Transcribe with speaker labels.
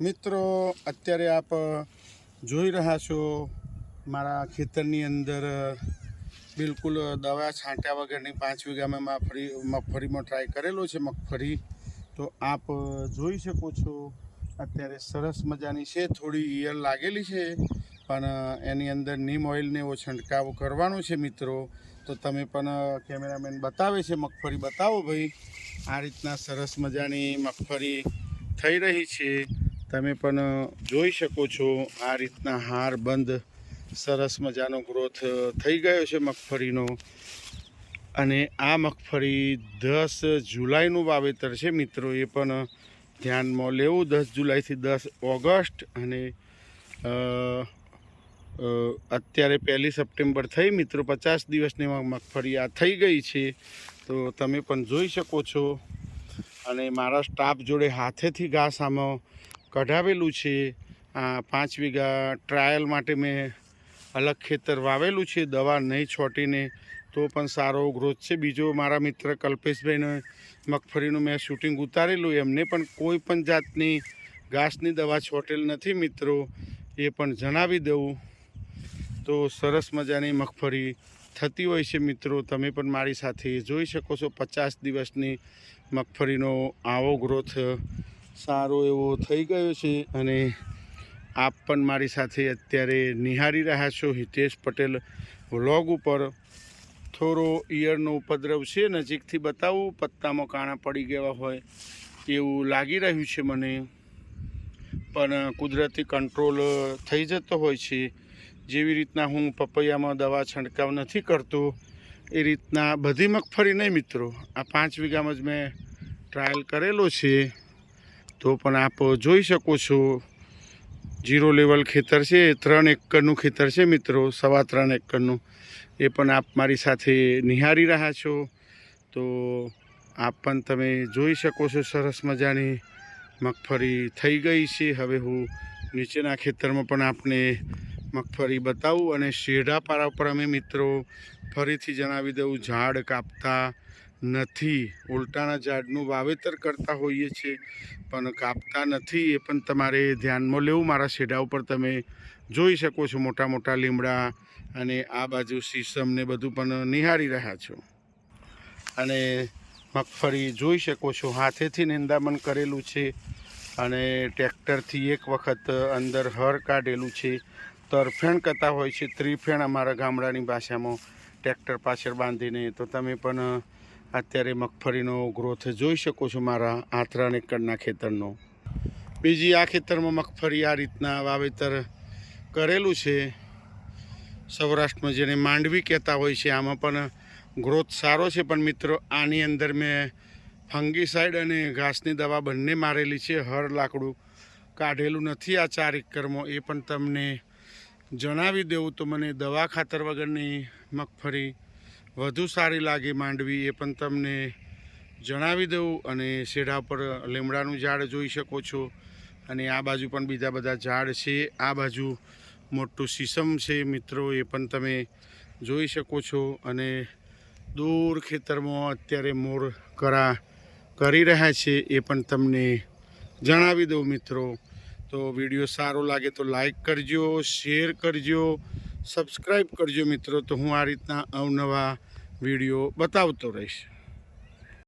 Speaker 1: મિત્રો, અત્યારે આપ જોઈ રહ્યા છો મારા ખેતરની અંદર બિલકુલ દવા છાંટ્યા વગરની પાંચ વીઘામાં મગફળી મગફળીમાં ટ્રાય કરેલો છે મગફળી. તો આપ જોઈ શકો છો, અત્યારે સરસ મજાની છે, થોડી ઈયર લાગેલી છે, પણ એની અંદર નીમ ઓઇલને એવો છંટકાવ કરવાનો છે મિત્રો. તો તમે પણ કેમેરામેન બતાવે છે મગફળી. બતાવો ભાઈ, આ રીતના સરસ મજાની મગફળી થઈ રહી છે. તમે પણ જોઈ શકો છો આ રીતના હાર બંધ, સરસ મજાનો ગ્રોથ થઈ ગયો છે મગફળીનો. અને આ મગફળી દસ જુલાઈનું વાવેતર છે મિત્રો, એ પણ ધ્યાનમાં લેવું. દસ જુલાઈથી દસ ઓગસ્ટ અને અત્યારે પહેલી સપ્ટેમ્બર થઈ મિત્રો, પચાસ દિવસની મગફળી આ થઈ ગઈ છે. તો તમે પણ જોઈ શકો છો. અને મારા સ્ટાફ જોડે હાથેથી ઘાસ આમાં કઢાવેલું છે. આ પાંચ વીઘા ટ્રાયલ માટે મેં અલગ ખેતર વાવેલું છે. દવા નહીં છોટીને તો પણ સારો ગ્રોથ છે. બીજો મારા મિત્ર કલ્પેશભાઈને મગફળીનું મેં શૂટિંગ ઉતારેલું. એમને પણ કોઈ પણ જાતની ઘાસની દવા છોટેલ નથી મિત્રો. એ પણ જણાવી દઉં. તો સરસ મજાની મગફળી થતી હોય છે મિત્રો. તમે પણ મારી સાથે જોઈ શકો છો. પચાસ દિવસની મગફળીનો આવો ગ્રોથ સારો એવો થઈ ગયો છે અને આપ પણ મારી સાથે અત્યારે નિહાળી રહ્યા છો. હિતેશ પટેલ વ્લોગ ઉપર થોડો ઈયળનો ઉપદ્રવ છે. નજીકથી બતાવું, પત્તામાં કાણા પડી ગયા હોય એવું લાગી રહ્યું છે મને. પણ કુદરતી કંટ્રોલ થઈ જતો હોય છે. જેવી રીતના હું પપૈયામાં દવા છંટકાવ નથી કરતો, એ રીતના બધી મગફળી નહીં મિત્રો. આ પાંચ વીઘામાં જ મેં ટ્રાયલ કરેલો છે. તો પણ આપ જોઈ શકો છો, જીરો લેવલ ખેતર છે, ત્રણ એકરનું ખેતર છે મિત્રો, સવા ત્રણ એકરનું. એ પણ આપ મારી સાથે નિહાળી રહ્યા છો. તો આપ પણ તમે જોઈ શકો છો, સરસ મજાની મગફળી થઈ ગઈ છે. હવે હું નીચેના ખેતરમાં પણ આપને મગફળી બતાવું અને શેઢા પારા ઉપર અમે મિત્રો ફરીથી જણાવી દઉં, ઝાડ કાપતા નથી. ઉલટાના ઝાડનું વાવેતર કરતા હોઈએ છીએ, પણ કાપતા નથી. એ પણ તમારે ધ્યાનમાં લેવું. મારા શેઢા ઉપર તમે જોઈ શકો છો મોટા મોટા લીમડા અને આ બાજુ સીસમને બધું પણ નિહાળી રહ્યા છો. અને મગફળી જોઈ શકો છો. હાથેથી નિંદામણ કરેલું છે અને ટ્રેક્ટરથી એક વખત અંદર હર કાઢેલું છે. તરફેણ કરતા હોય છે. ત્રિફેણ અમારા ગામડાની ભાષામાં ટ્રેક્ટર પાછળ બાંધીને. તો તમે પણ અત્યારે મગફળીનો ગ્રોથ જોઈ શકો છો મારા આ એકરના ખેતરનો. બીજી આ ખેતરમાં મગફળી આ રીતના વાવેતર કરેલું છે. સૌરાષ્ટ્રમાં જેને માંડવી કહેતા હોય છે, આમાં પણ ગ્રોથ સારો છે. પણ મિત્રો, આની અંદર મેં ફંગીસાઇડ અને ઘાસની દવા બંને મારેલી છે. હર લાકડું કાઢેલું નથી આ ચાર એકરમાં. એ પણ તમને જણાવી દેવું તો મને દવા ખાતર વગરની મગફળી વધુ સારી લાગે માંડવી એ પણ તમને જણાવી દઉં અને શેઢા પર લીમડાનું ઝાડ જોઈ શકો છો. અને આ બાજુ પણ બીજા બધા ઝાડ છે. આ બાજુ મોટું સીસમ છે મિત્રો, એ પણ તમે જોઈ શકો છો. અને દૂર ખેતરમાં અત્યારે મોર કરા કરી રહ્યા છે એ પણ તમને જણાવી દઉં મિત્રો. તો વીડિયો સારો લાગે તો લાઈક કરજો, શેર કરજો સબસ્ક્રાઈબ કરજો મિત્રો તો હું આ રીતના અવનવા વીડિયો બતાવતો રહીશ.